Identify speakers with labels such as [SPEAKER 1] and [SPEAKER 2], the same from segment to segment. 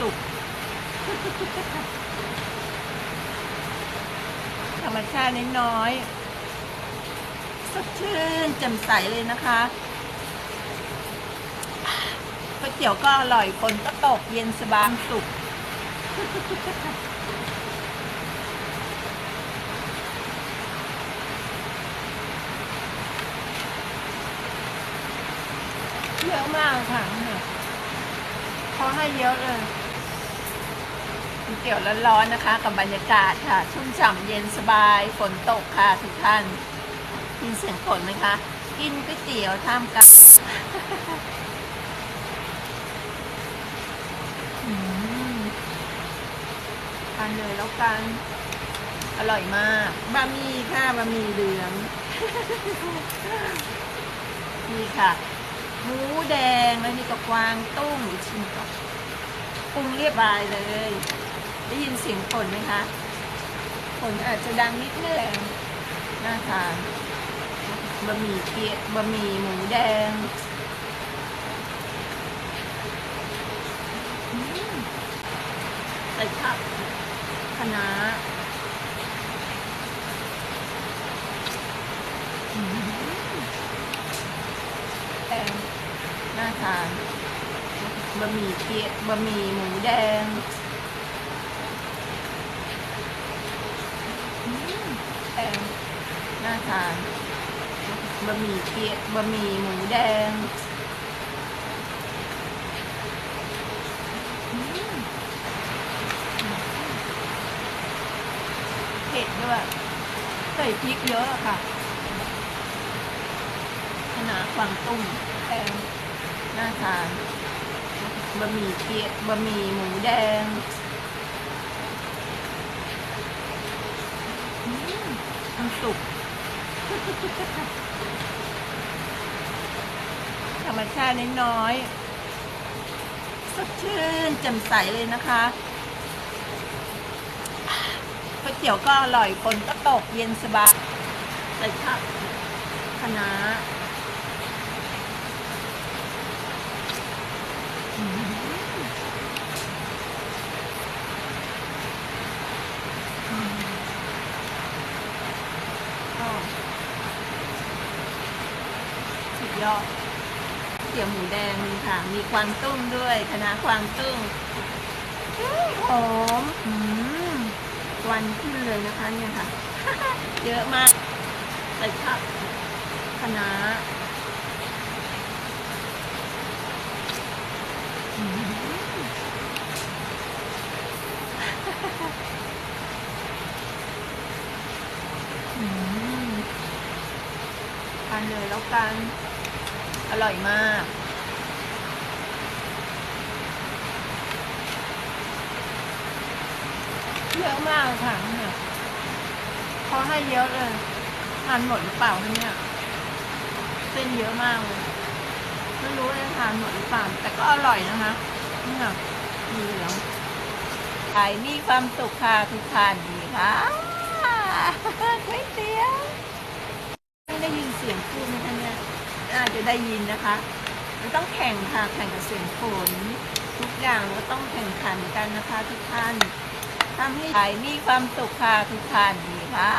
[SPEAKER 1] สุขธรรมชาติน้อยๆสดชื่นแจ่มใสเลยนะคะก๋วยเตี๋ยวก็อร่อยฝนก็ตกเย็นสบายสุขเยอะมากค่ะเขาให้เยอะเลย เตี๋ยวร้อนๆนะคะ กับบรรยากาศค่ะ ชุ่มฉ่ำเย็นสบายฝนตกค่ะทุกท่านยินเสียงฝนไหมคะกินก๋วยเตี๋ยวท่ามกลางอืมทานเลยแล้วกัน อร่อยมากบะหมี่ค่ะบะหมี่เหลืองนี่ค่ะหมูแดงแล้วนี่ก็กวางตุ้งอีกชิ้นก่อนปรุงเรียบร้อยเลย ได้ยินเสียงฝนไหมคะฝนอาจจะดังนิดนึงน่าทานบะหมี่เกี๊ยวบะหมี่หมูแดงใส่ผักคะน้าแดงน่าทานบะหมี่เกี๊ยวบะหมี่หมูแดงอืมแด งน่าทานบะหมี่เกี๊ยวบะหมี่หมูแดงเผ็ดด้วยใส่พริกเยอะค่ะ ขนาดกวางตุ้งแดงน่าทานบะหมี่เกี๊ยวบะหมี่หมูแดงอืมมัน สุกธรรมชาติน้อยๆสดชื่นแจ่มใสเลยนะคะก๋วยเตี๋ยวก็อร่อยฝนก็ตกเย็นสบายใส่ผักคะน้า อืมอืมก็สุด ยอดเตี๋ยวหมูแดงมีค่ะ มีควางตุ้งด้วยคณะควางตุ้งอื้อหอมอืมควันขึ้นเลยนะคะเนี่ยค่ะ เยอะมากใส่ผักคะน้าอืมอืมทานเลยแล้วกัน อร่อยมาก เยอะมากค่ะเนี่ยเขาให้เยอะเลยทานหมดหรือเปล่าเนี่ยเส้นเยอะมากเลยไม่รู้จะทานหมดหรือเปล่าแต่ก็อร่อยนะคะเนี่ยมีเหลืองขายมีความสุขค่ะทุกท่านดีค่ะก๋วยเตี๋ยวไม่ได้ยินเสียงพูดไหมคะ นี่ยอาจจะได้ยินนะคะมันต้องแข่งค่ะแข่งกับเสียงฝนทุกอย่างก็ต้องแข่งขันกันนะคะทุกท่านทำให้ขายมีความสุขค่ะทุกท่านดีค่ะ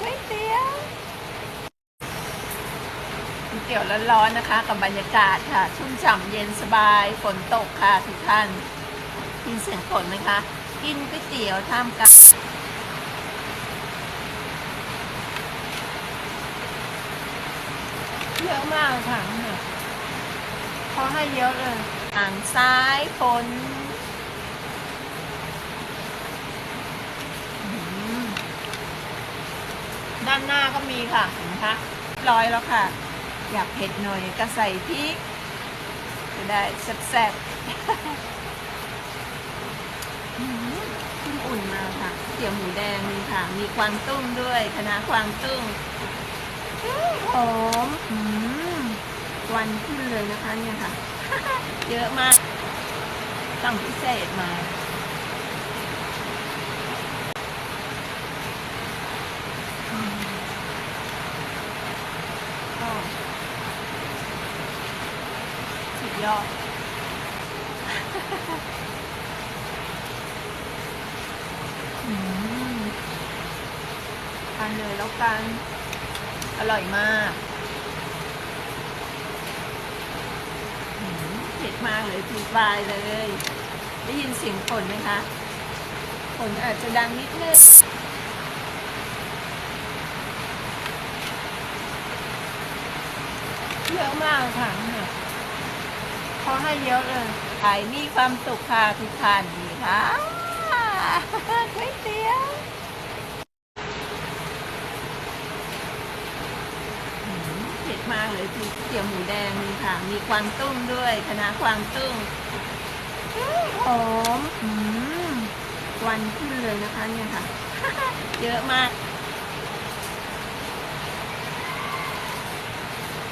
[SPEAKER 1] ก๋วยเตี๋ยวก๋วยเตี๋ยวร้อนๆนะคะ กับบรรยากาศค่ะ ชุ่มฉ่ำเย็นสบายฝนตกค่ะทุกท่านยินเสียงฝนไหมคะ กินก๋วยเตี๋ยวท่ามกลาง เยอะมากค่ะเนี่ยเขาให้เยอะเลยทางซ้ายฝนอืมด้านหน้าก็มีค่ะเห็นไหมคะร้อยแล้วค่ะ อยากเผ็ดหน่อยก็ใส่พริกจะได้แซ่บๆอืมเพิ่งอุ่นมาค่ะเตี๋ยวหมูแดงมีค่ะ มีควางตุ้งด้วยคณะควางตุ้งอื้อ หอมวันขึ้นเลยนะคะเนี่ยค่ะ เยอะมากสั่งพิเศษมาสุดยอดทานเลยแล้วกัน อร่อยมากเผ็ดมากเลยทีฟายเลย ได้ยินเสียงฝนไหมคะฝนอาจจะดังนิดนึงเยอะมากค่ะเนี่ยเขาให้เยอะเลยขายมีความสุขค่ะทุกท่านดีค่ะก๋วยเตี๋ยว อื มเผ็ดมากเลยคือเตี๋ยวหมูแดงมีค่ะ มีกวางตุ้งด้วยคณะกวางตุ้งอื้อหอมอืมควันขึ้นเลยนะคะเนี่ยค่ะ เยอะมาก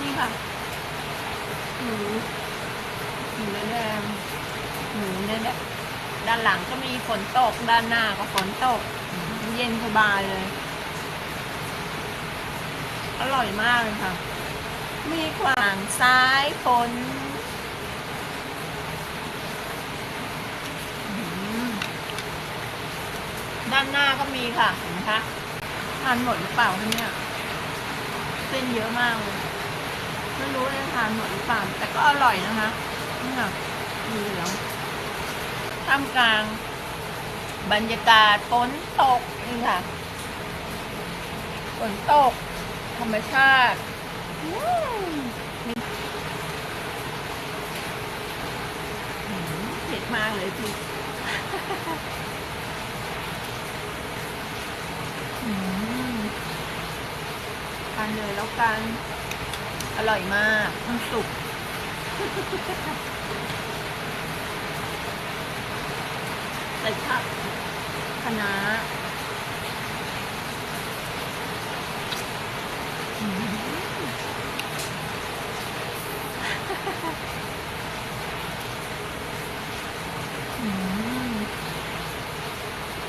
[SPEAKER 1] นี่ค่ะหมูหมูเนื้อแดงหมูเนื้อแดงด้านหลังก็มีฝนตก ด้านหน้าก็ฝนตกอืมเย็นสบายเลย อร่อยมากเลยค่ะ มีขวางซ้ายฝนด้านหน้าก็มีค่ะ เห็นไหมคะทานหมดหรือเปล่าคะเนี่ยเส้นเยอะมากเลยไม่รู้จะทานหมดหรือเปล่าแต่ก็อร่อยนะคะนี่ค่ะมีเหลืองท่ามกลาง บรรยากาศฝนตกนี่ค่ะฝนตก ธรรมชาติอืมอื มเผ็ดมากเลยพี่อืมทานเลยแล้วกัน อร่อยมากมันสุกใส่ผักคะน้า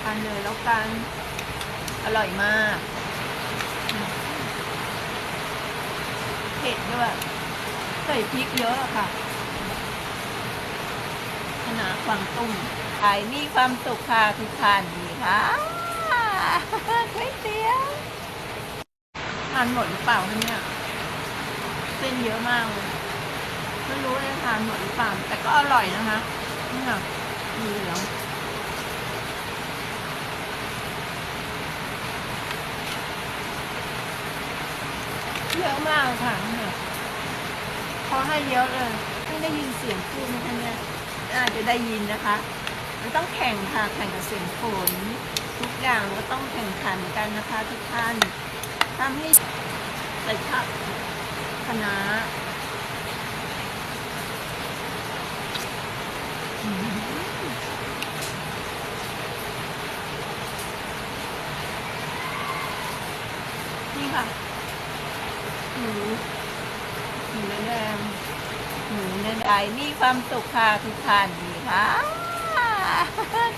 [SPEAKER 1] ทานเลยแล้วกัน อร่อยมาก เผ็ดด้วยใส่พริกเยอะอะค่ะขนาดกวางตุ้งขายมีความสุขค่ะทุกท่านดีค่ะก๋วยเตี๋ยวทานหมดหรือเปล่าคะเนี่ยเส้นเยอะมากเลยไม่รู้จะทานหมดหรือเปล่าแต่ก็อร่อยนะคะนี่ค่ะมีเหลือง ยอะมากค่ะเนี่ยเขาให้เยอะเลยไม่ได้ยินเสียงพูดนะคะเนี่ยอาจจะได้ยินนะคะมันต้องแข่งค่ะแข่งกับเสียงฝนทุกอย่างก็ต้องแข่งขันกันนะคะทุกท่านทำให้ใส่ผักคณะน้า อืมนี่ค่ะ หมูหมูเนื้อแดงหมูเนื้อแดงมีความสุขค่ะทุกท่านดีค่ะ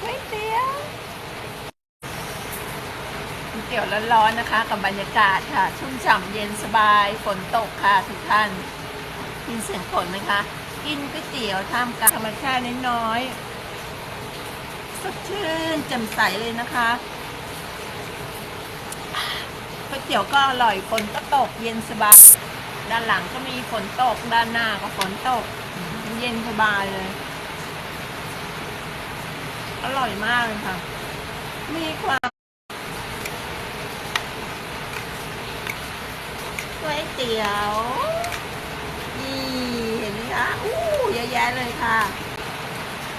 [SPEAKER 1] ก๋วยเตี๋ยวก๋วยเตี๋ยวร้อนๆนะคะ กับบรรยากาศค่ะ ชุ่มฉ่ำเย็นสบายฝนตกค่ะทุกท่านกินเสียงฝนไหมคะ กินก๋วยเตี๋ยวท่ามกลางธรรมชาติน้อยๆสดชื่นแจ่มใสเลยนะคะ ก๋วยเตี๋ยวก็อร่อยฝนก็ตกเย็นสบาย ด้านหลังก็มีฝนตกด้านหน้าก็ฝนตก เย็นสบายเลย อร่อยมากเลยค่ะ มีความก๋วยเตี๋ยวนี่เห็นไหมคะอู้เยอะแยะเลยค่ะ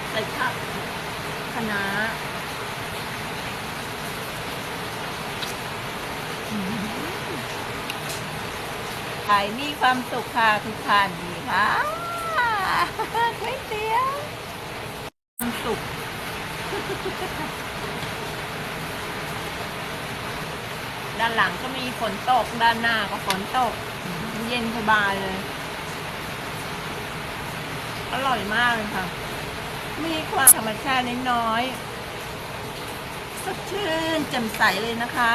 [SPEAKER 1] ใส่ผักคะน้า ขายมีความสุขค่ะทุกท่านดีค่ะก๋วยเตี๋ยวความสุขด้านหลังก็มีฝนตก ด้านหน้าก็ฝนตก เย็นสบายเลย อร่อยมากเลยค่ะ มีความธรรมชาติน้อยๆสดชื่นแจ่มใสเลยนะคะ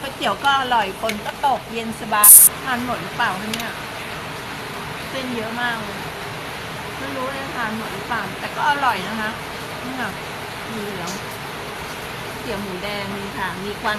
[SPEAKER 1] ก๋วยเตี๋ยวก็อร่อยฝนก็ตกเย็นสบายทานหมดหรือเปล่าคะเนี่ยเส้นเยอะมากเลยไม่รู้จะทานหมดหรือเปล่าแต่ก็อร่อยนะคะนี่ค่ะมีเหลืองเตี๋ยวหมูแดงมีค่ะมีควัน